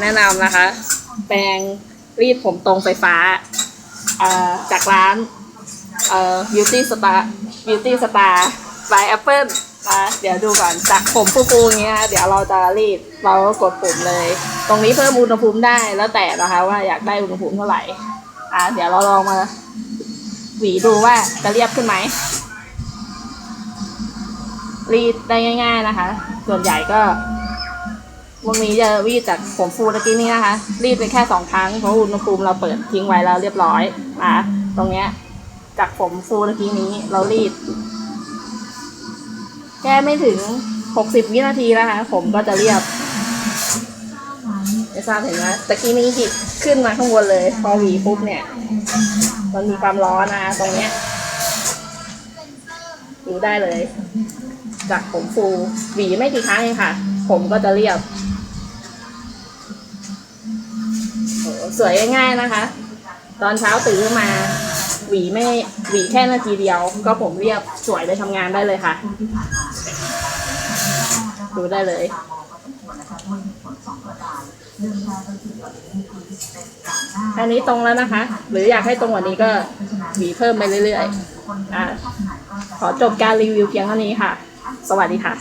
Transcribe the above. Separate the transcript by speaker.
Speaker 1: แนะนำนะคะ แปรงรีดผมตรงไฟฟ้า จากร้านเอ่อ beauty star beauty star by apple นะเดี๋ยวดูก่อนจากผมฟูๆอย่างเงี้ยเดี๋ยวเราจะรีดเราก็กดปุ่มเลย ตรงนี้เพิ่มอุณหภูมิได้แล้วแต่นะคะว่าอยากได้อุณหภูมิเท่าไหร่อะเดี๋ยวเราลองมาหวีดูว่าจะเรียบขึ้นไหมรีดได้ง่าย ๆนะคะ ส่วนใหญ่ก็ วงนี้จะรีดจากผมฟูตะกี้นี้นะคะ รีดไปแค่สองครั้งเพราะอุณหภูมิเราเปิดทิ้งไว้แล้วเรียบร้อยนะตรงเนี้ยจากผมฟูตะกี้นี้เรารีด แค่ไม่ถึงหกสิบวินาทีนะคะ ผมก็จะเรียบไม่ทราบเห็นไหมตะกี้นี้หิบขึ้นมาข้างบนเลย พอหวีปุ๊บเนี่ยมันมีความร้อนนะคะตรงเนี้ยดูได้เลย จากผมฟูหวีไม่กี่ครั้งเองค่ะ ผมก็จะเรียบ สวยง่ายๆนะคะ ตอนเช้าตื่นขึ้นมา หวีไม่หวีแค่นาทีเดียว ก็ผมเรียบสวยไปทำงานได้เลยค่ะ ดูได้เลยอันนี้ตรงแล้วนะคะ หรืออยากให้ตรงกว่านี้ก็หวีเพิ่มไปเรื่อยๆอขอจบการรีวิวเพียงเท่านี้ค่ะ สวัสดีค่ะ